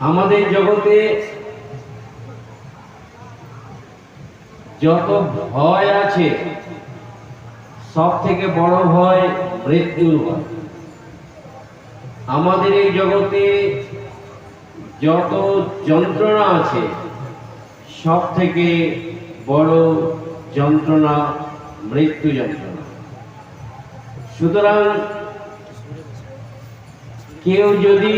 আমাদের জগতে যত ভয় আছে সব থেকে বড় ভয় মৃত্যুর ভয়। আমাদের এই জগতে যত যন্ত্রণা আছে সব থেকে বড় যন্ত্রণা মৃত্যু যন্ত্রণা। সুতরাং কেউ যদি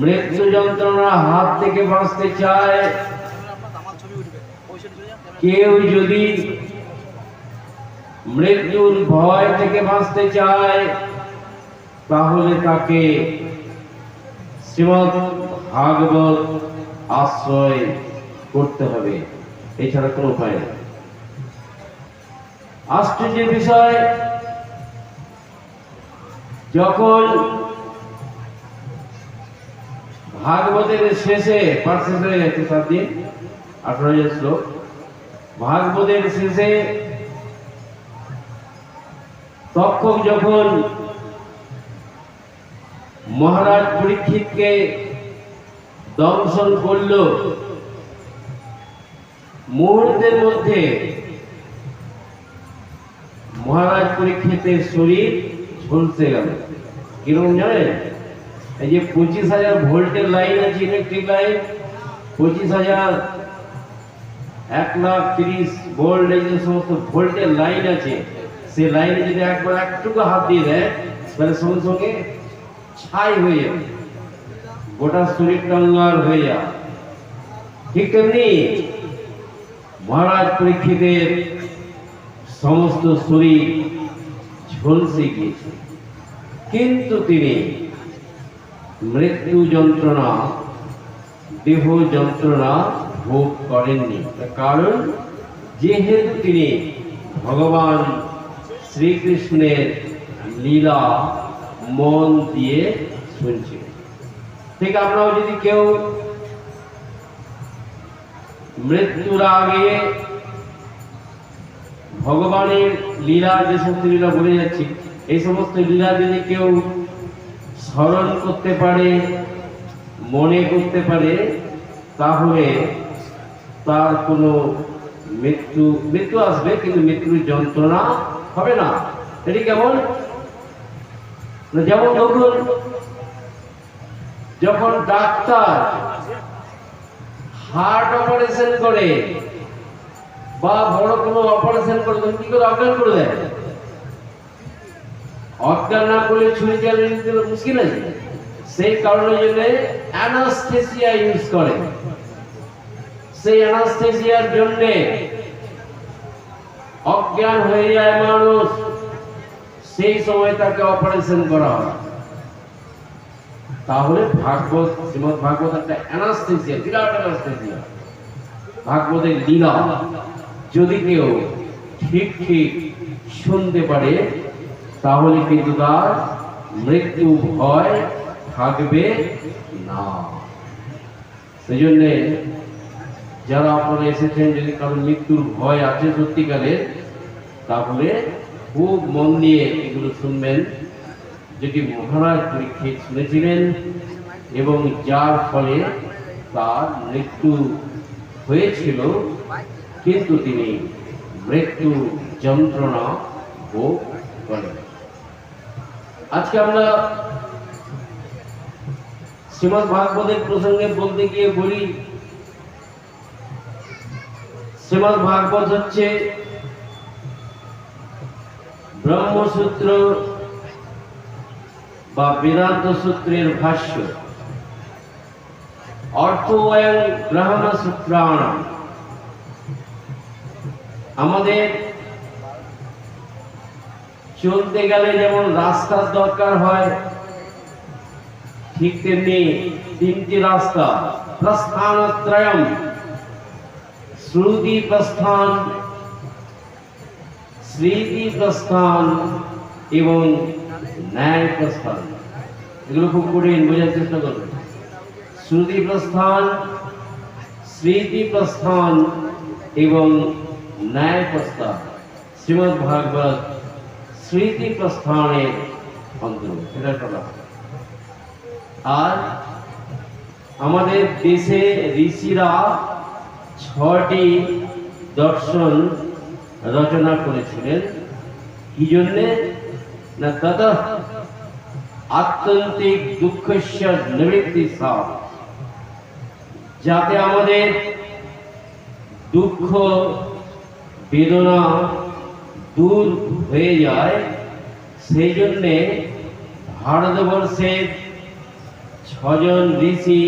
মৃত্যু যন্ত্রণার হাত থেকে বাঁচতে চায়। কেউ যদি মৃত্যুর ভয় থেকে বাঁচতে চায়, তাহলে তাকে শ্রীমৎ ভাগবত আশ্রয় করতে হবে। এছাড়া কোনো উপায় নেই। আশ্চর্যের বিষয়, যখন ভাগবতের শেষে আঠারো শ্লোক। ভাগবতের শেষে তক্ষক যখন মহারাজ পরীক্ষিতকে দংশন করল, মুহূর্তের মধ্যে মহারাজ পরীক্ষিতের শরীর ঝলসে গেল। কীরকম জানেন? এই যে পঁচিশ হাজার ভোল্টের লাইন আছে ইলেকট্রিক লাইন পঁচিশ হাজার এক লাখ তিরিশ ভোল্ট এই যে সমস্ত ভোল্টের লাইন আছে সে লাইনে যদি একবার একটুকু হাত দিয়ে দেয়, তাহলে সঙ্গে সঙ্গে ছাই হয়ে যাবে। গোটা শরীরটা অঙ্গার হয়ে যাবে। ঠিক তেমনি মহারাজ পরীক্ষিতের সমস্ত শরীর ঝলসে গিয়েছে। কিন্তু তিনি মৃত্যু যন্ত্রণা, দেহ যন্ত্রণা ভোগ করেননি। কারণ, যেহেতু তিনি ভগবান শ্রীকৃষ্ণের লীলা মন দিয়ে শুনছিলেন। ঠিক আমরাও যদি কেউ মৃত্যুর আগে ভগবানের লীলা যে সমস্ত লীলা বলে যাচ্ছি, এই সমস্ত লীলা যদি কেউ স্মরণ করতে পারে, মনে করতে পারে, তাহলে তার কোনো মৃত্যু মৃত্যু আসবে কিন্তু মৃত্যুর যন্ত্রণা হবে না। এটি কেমন? যেমন ধরুন, যখন ডাক্তার হার্ট অপারেশন করে বা বড় কোনো অপারেশন করে, তখন কি করে অজ্ঞান করে দেয়? অজ্ঞান না করলে ছুরি চালিয়ে দিতে মুশকিল আছে। সেই কারণের জন্য অ্যানাস্থেসিয়া ইউজ করে। সেই অ্যানাস্থেসিয়ার জন্য অজ্ঞান হয়ে যায় মানুষ। সেই সময় তাকে অপারেশন করা হয়। তাহলে ভাগবত শ্রীমদ ভাগবত একটা অ্যানাস্থেসিয়া, বিরাট অ্যানাস্থেসিয়া। ভাগবতের লীলা যদি কেউ ঠিক ঠিক শুনতে পারে তাহলে কিন্তু তার মৃত্যু ভয় থাকবে না। সেই জন্যে যারা আপনারা এসেছেন, যদি কারও মৃত্যুর ভয় আছে সত্যিকারের তাহলে খুব মন দিয়ে এগুলো শুনবেন। যেটি মহারাজ পরীক্ষিত শুনেছিলেন এবং যার ফলে তার মৃত্যু হয়েছিল, কিন্তু তিনি মৃত্যু যন্ত্রণা ভোগ করেন। আজকে আমরা শ্রীমদ ভাগবতের প্রসঙ্গে বলতে গিয়ে বলি, শ্রীমদ ভাগবত হচ্ছে ব্রহ্মসূত্র বা বেদান্ত সূত্রের ভাষ্য। অর্থবয়ং ব্রাহ্ম সূত্রাণ আমাদের চলতে গেলে যেমন রাস্তার দরকার হয়, ঠিক তেমনি তিনটি রাস্তা, প্রস্থানত্রয়ম, শ্রুতি প্রস্থান, স্মৃতি প্রস্থান এবং ন্যায় প্রস্থান। এগুলো খুব কঠিন, বোঝার চেষ্টা করবেন। শ্রুতি প্রস্থান, স্মৃতি প্রস্থান এবং ন্যায় প্রস্থান। শ্রীমদ ভাগবত স্মৃতি প্রস্থানের অন্তর্গত এটা একটা আর আমাদের দেশে ঋষিরা ছটি দর্শন রচনা করেছিলেন। কি জন্যে? না তত আত্যন্তিক দুঃখস্য নিবৃত্তি সব যাতে আমাদের দুঃখ, বেদনা দূর হয়ে যায়, সেই জন্যে ভারতবর্ষের ছজন ঋষি,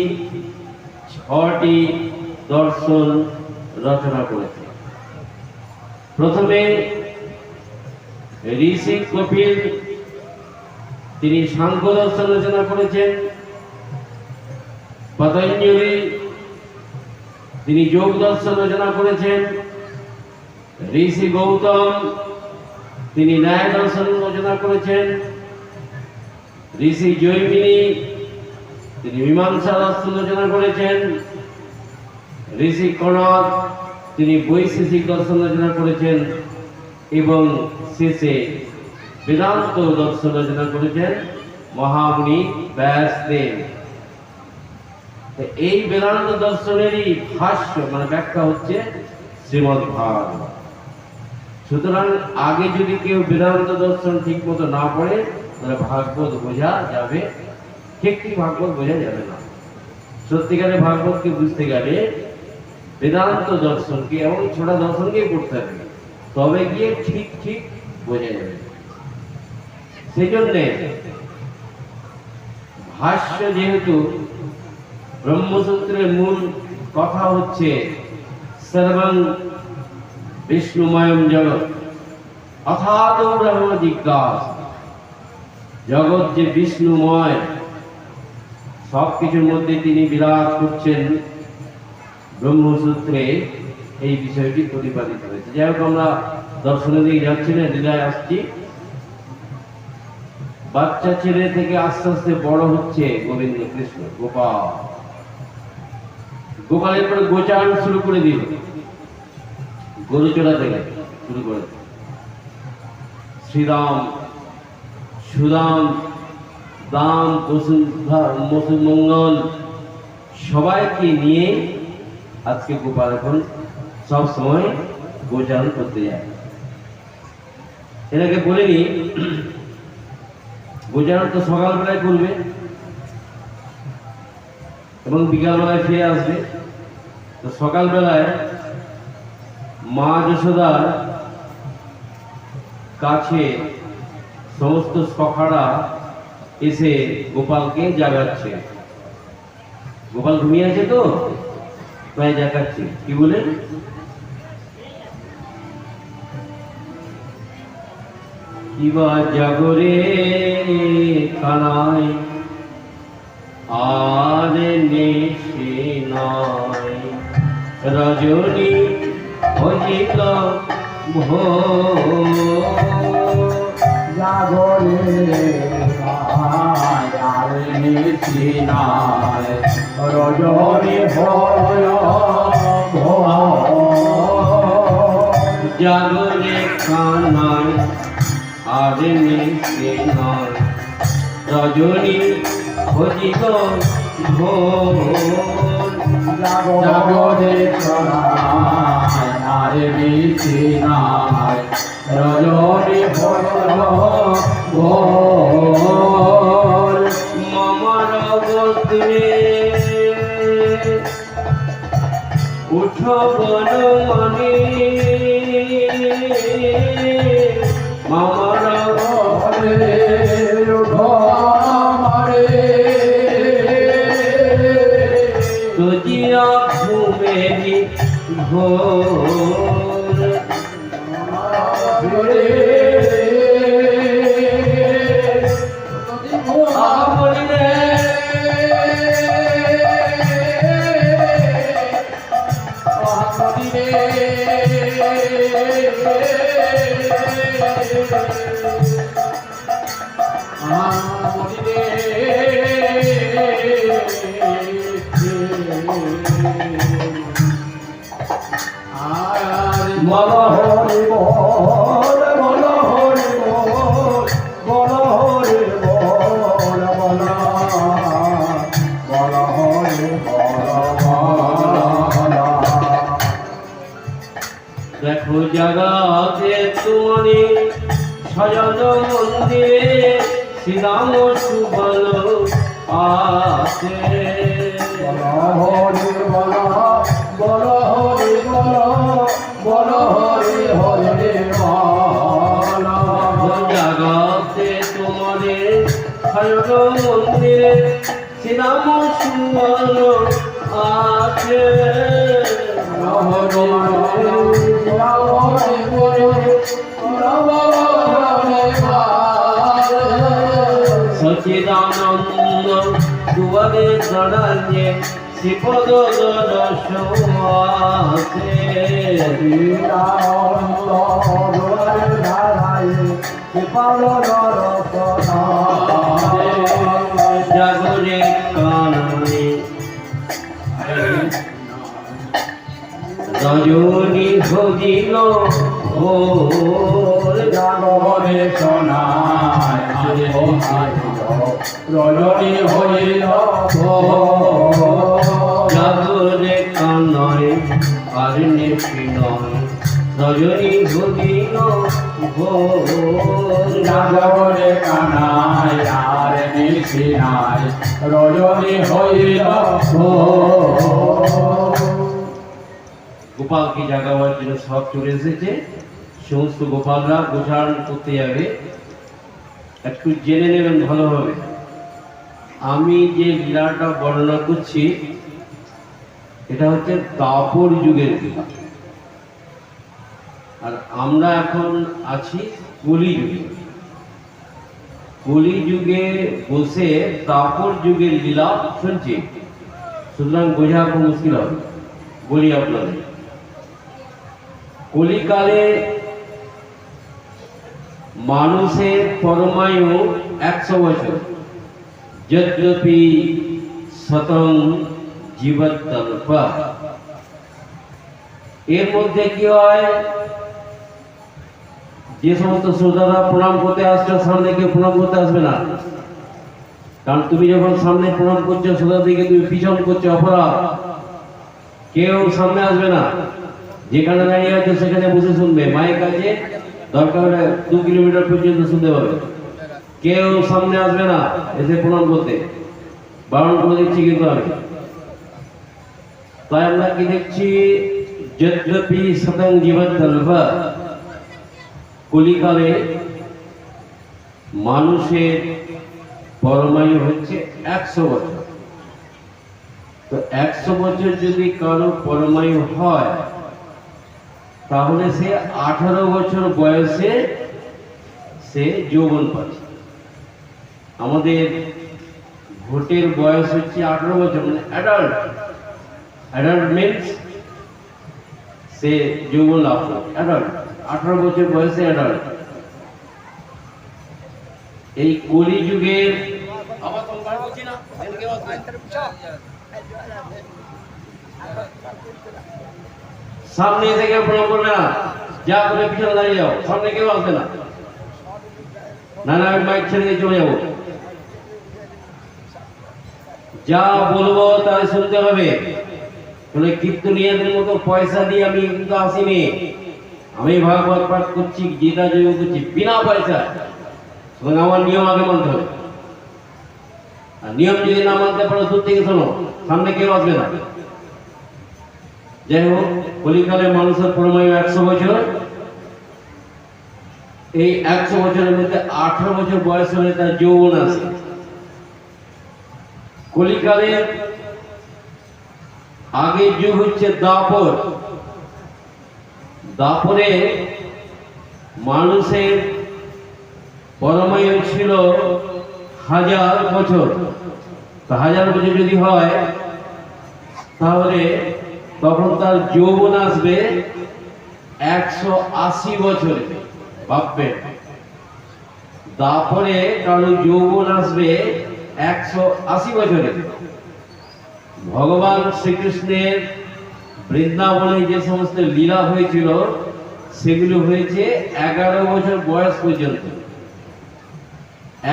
ছটি দর্শন রচনা করেছে। প্রথমে ঋষি কপিল, তিনি সাংখ্য দর্শন রচনা করেছেন। পতঞ্জলি, তিনি যোগ দর্শন রচনা করেছেন। ঋষি গৌতম তিনি ন্যায় দর্শন রচনা করেছেন। ঋষি জৈমিনী, তিনি মীমাংসা দর্শন রচনা করেছেন। ঋষি কনক, তিনি বৈশেষিক দর্শন রচনা করেছেন এবং শেষে বেদান্ত দর্শন রচনা করেছেন মহামুনি ব্যাসদেব। এই বেদান্ত দর্শনেরই ভাষ্য মানে ব্যাখ্যা হচ্ছে শ্রীমদ ভাগবত সুতরাং আগে যদি কেউ বেদান্ত দর্শন ঠিক মতো না পড়ে তাহলে ভাগবত বোঝা যাবে। ঠিক ঠিক ভাগবত বোঝা যাবে না? সত্যিকারে ভাগবতকে বুঝতে গেলে বেদান্ত দর্শনকে এবং ছোটা দর্শনকে পড়তে হবে। তবে গিয়ে ঠিক ঠিক বোঝা যাবে। সেই জন্যে ভাষ্য যেহেতু ব্রহ্মসূত্রের মূল কথা হচ্ছে, সর্বং বিষ্ণুময়ম জগৎ। অথাত ব্রহ্ম জিজ্ঞাস, জগৎ যে বিষ্ণুময় সব কিছুর মধ্যে তিনি বিরাজ করছেন। ব্রহ্মসূত্রে এই বিষয়টি প্রতিপাদিত হয়েছে। যাই হোক, আমরা দর্শনের দিকে যাচ্ছি না লীলায় আসছি। বাচ্চা ছেলে থেকে আস্তে আস্তে বড় হচ্ছে গোবিন্দ কৃষ্ণ, গোপাল। গোপালের পরে গোচারণ শুরু করে দিল। গরু চড়াতে গেছে শুরু করে। শ্রীরাম, সুরাম, দাম মঙ্গল, সবাইকে নিয়ে আজকে গোপাল এখন সব সময় গোচারণ করতে যায়। এটাকে বলিনি গোচারণ তো সকালবেলায় করবে এবং বিকালবেলায় ফিরে আসবে। তো সকালবেলায় মা যশোদার কাছে সমস্ত সখারা এসে গোপালকে জাগাচ্ছে। গোপাল তো? তাই জাগাচ্ছে। কি বলে কিবা জাগরে কানাই আর নেশে নাই রজনী হইল ভো জাগরে আর নিশিনায় রজনী ভয় জাগরে কানাই আর নেশে নাই রজনী হইল ভোর জাগরে আর নিশিনায় রজনী ভয় ভোর মামার বদলে উঠো বন মনে মামার তুজিয়া ঘুমেরি ভোর। দেখো জগতে তুমি সজন মন্দিরে শ্রীরাম সুবল আসে হরি হর মন্দিরে শ্রীরাম সুবল আছে সচিদানন্দ দুয়ারে দাঁড়াইয়ে শ্রীপদ দর্শনে জাগরে কাননে রজনী ভজিল ভোর জাগরে সোনায়। রজনী জাগরে কানয় আর নেপি রজনী ভজিল ভোর জাগরে কানায়। নাই রজনী হইল গোপালকে জাগাবার জন্য সব চলে এসেছে। সমস্ত গোপালরা গোচারণ করতে যাবে। একটু জেনে নেবেন ভালোভাবে। আমি যে লীলাটা বর্ণনা করছি, এটা হচ্ছে দাপর যুগের লীলা আর আমরা এখন আছি কলি যুগে। কলি যুগে বসে দাপর যুগের লীলা শুনছি সুতরাং বোঝা খুব মুশকিল হবে বলি আপনাদের কলিকালে মানুষের পরমায়ু একশো বছর যদ্যপি শতং জীবতল্প এর মধ্যে কি হয় যে সমস্ত শ্রোতারা প্রণাম করতে আসছো, সামনে কেউ প্রণাম করতে আসবে না। কারণ তুমি যখন সামনে প্রণাম করছ শ্রোতা দিকে তুমি পিছন করছ, অপরাধ। কেউ সামনে আসবে না। যেখানে দাঁড়িয়ে আছে, সেখানে বসে শুনবে। মায়ের কাছে দরকার হলে দু কিলোমিটার পর্যন্ত শুনতে পাবে। কেউ সামনে আসবে না এসে প্রণাম করতে। বারণ করে দিচ্ছি কিন্তু আমি। তাই আমরা কি দেখছি? যদ্যপি শতং জীবন কলিকালে মানুষের পরমায়ু হচ্ছে একশো বছর। তো একশো বছর যদি কারও পরমায়ু হয়, তাহলে সে আঠারো বছর বয়সে সে যৌবন পাচ্ছে। আমাদের ভোটের বয়স হচ্ছে আঠারো বছর মানে অ্যাডাল্ট অ্যাডাল্ট মিনস সে যৌবন লাভ অ্যাডাল্ট আঠারো বছর বয়সে অ্যাডাল্ট এই কলি যুগের সামনে কেউ প্রণাম করবে না। যা করে পিছনে দাঁড়িয়ে যাও। সামনে কেউ আসবে না। না আমি মাইক ছেড়ে দিয়ে চলে যাব। যা বলব তাই শুনতে হবে। কীর্তনিয়াদের মতো পয়সা দিয়ে আমি কিন্তু আসিনি। আমি ভাগবত পাঠ করছি, গীতা জয় করছি, বিনা পয়সা সুতরাং আমার নিয়ম আগে মানতে হবে। আর নিয়ম যদি না মানতে পারো, দূর থেকে শোনো, সামনে কেউ আসবে না। যাই হোক কলিকালে মানুষের পরমায়ু একশো বছর। এই একশো বছরের মধ্যে আঠারো বছর বয়স হলে তার যৌবন আছে। কলিকালে আগের যুগ হচ্ছে দাপর দাপরে মানুষের পরমায়ু ছিল হাজার বছর। তো হাজার বছর যদি হয়, তাহলে তখন তার যৌবন আসবে একশো আশি বছরে। ভাববে। তারপরে কারও যৌবন আসবে একশো আশি বছরে। ভগবান শ্রীকৃষ্ণের বৃন্দাবনে যে সমস্ত লীলা হয়েছিল, সেগুলো হয়েছে এগারো বছর বয়স পর্যন্ত।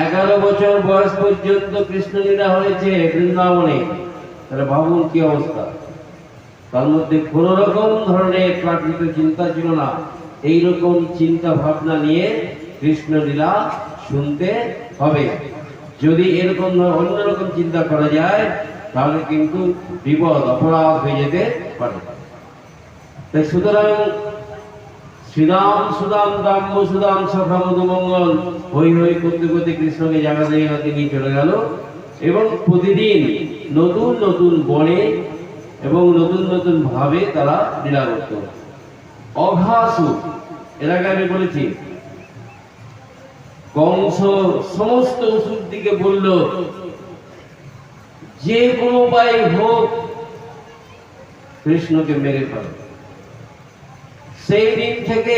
এগারো বছর বয়স পর্যন্ত কৃষ্ণ লীলা হয়েছে বৃন্দাবনে। তাহলে ভাবুন কি অবস্থা? তার মধ্যে কোন রকম ধরনের প্রাকৃত চিন্তা ছিল না। এই রকম চিন্তা ভাবনা নিয়ে কৃষ্ণ লীলা শুনতে হবে। যদি এরকম অন্যরকম চিন্তা করা যায় তাহলে কিন্তু বিপদ, অপরাধ হয়ে যেতে পারে। তাই সুতরাং শ্রীরাম সুদাম দাম্য সুদাম সখা মধুমঙ্গল হই হই করতে করতে কৃষ্ণকে জাগাতে জাগাতে নিয়ে চলে গেল এবং প্রতিদিন নতুন নতুন বনে এবং নতুন নতুন ভাবে তারা লীলা করত অঘাসু আগে আমি বলেছি, কংস সমস্ত ওষুধ দিকে বলল যে কোনো উপায় হোক, কৃষ্ণকে মেরে ফেলো। সেই দিন থেকে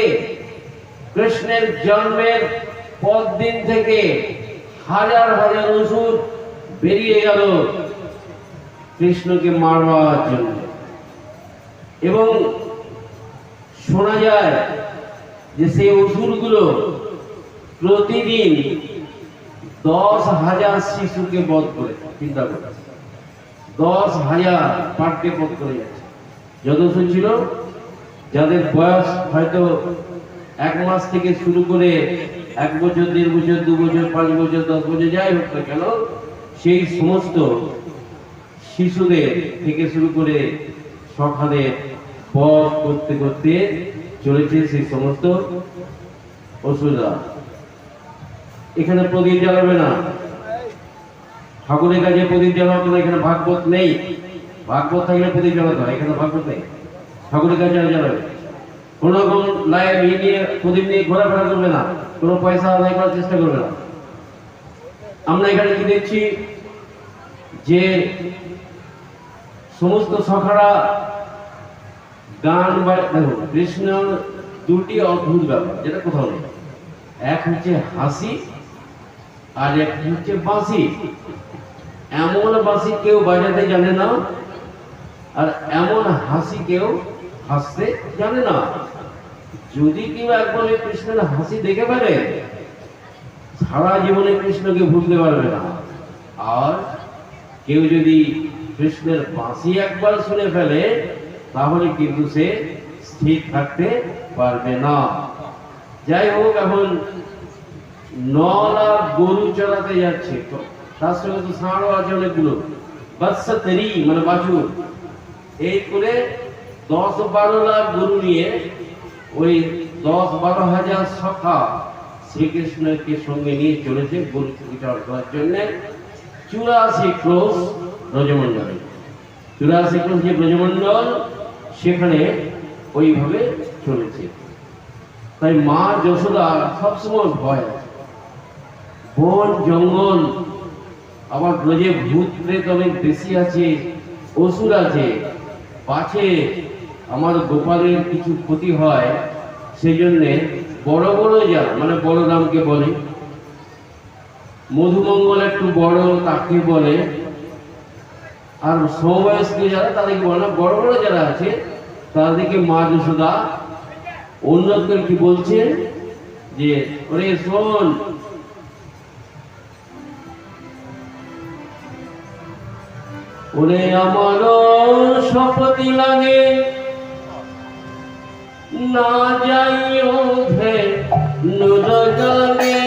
কৃষ্ণের জন্মের পর দিন থেকে হাজার হাজার ওষুধ বেরিয়ে গেল কৃষ্ণকে মারবার জন্য। এবং শোনা যায় যে সেই ওষুধগুলো প্রতিদিন দশ হাজার শিশুকে বধ করে চিন্তা করে দশ হাজার পার্টকে বধ করে যাচ্ছে। ওষুধ ছিল যাদের বয়স হয়তো এক মাস থেকে শুরু করে এক বছর, দেড় বছর, দু বছর, পাঁচ বছর, দশ বছর, যাই হোক না কেন, সেই সমস্ত শিশুদের থেকে শুরু করে সখাদের পথ করতে করতে চলেছে সেই সমস্ত অসুবিধা। এখানে প্রদীপ জ্বালাবে না। ঠাকুরের কাছে প্রদীপ জ্বালাবে না এখানে ভাগবত নেই। ভাগবত থাকলে প্রদীপ জ্বালাতে হয়, এখানে ভাগবত নেই। ঠাকুরের কাছে জ্বালাবে কোন রকম লাইট ইয়ে নিয়ে, প্রদীপ নিয়ে ঘোরাফেরা করবে না। কোনো পয়সা আদায় করার চেষ্টা করবে না। আমরা এখানে কি দেখছি? যে সমস্ত সখারা গান বা দেখো, কৃষ্ণ দুটি অদ্ভুত ব্যাপার, যেটা কোথাও নেই। এক হচ্ছে হাসি, আর এক হচ্ছে বাঁশি। এমন বাঁশি কেউ বাজাতে জানে না, আর এমন হাসি কেউ হাসতে জানে না। যদি কেউ একবার কৃষ্ণের হাসি দেখে পারে সারা জীবনে কৃষ্ণকে ভুলতে পারবে না। আর কেউ যদি কৃষ্ণের বাঁশি একবার শুনে ফেলে, তাহলে কিন্তু সে স্থির থাকতে পারবে না। যাই হোক, এখন ন লাখ গরু চড়াতে যাচ্ছে। তো তার সঙ্গে তো ষাঁড়ও আছে অনেকগুলো। বাচ্চা তেরি মানে বাছুর এই করে দশ বারো লাখ গরু নিয়ে ওই দশ বারো হাজার সখা শ্রীকৃষ্ণকে সঙ্গে নিয়ে চলেছে গরু বিচার করার জন্য। চুরাশি ক্রোশ ব্রজমণ্ডলে। চুরাশি ক্রোশ যে ব্রজমণ্ডল, সেখানে ওইভাবে চলেছে। তাই মা যশোদা সবসময় ভয় বন, জঙ্গল আবার ব্রজে ভূত প্রেত অনেক বেশি আছে, অসুর আছে। পাছে আমার গোপালের কিছু ক্ষতি হয় সেই জন্যে বড় বড় যা মানে বড়রামকে বলে। মধুমঙ্গল একটু বড় তাকে বলে। আর সমবয়স্ক যারা তাদেরকে বলে না, বড় বড় যারা আছে তাদেরকে মা যশোদা করে কি বলছে? যে, ওরে শোন ওরে আমার শপথি লাগে। না যাই ভে নুরগানে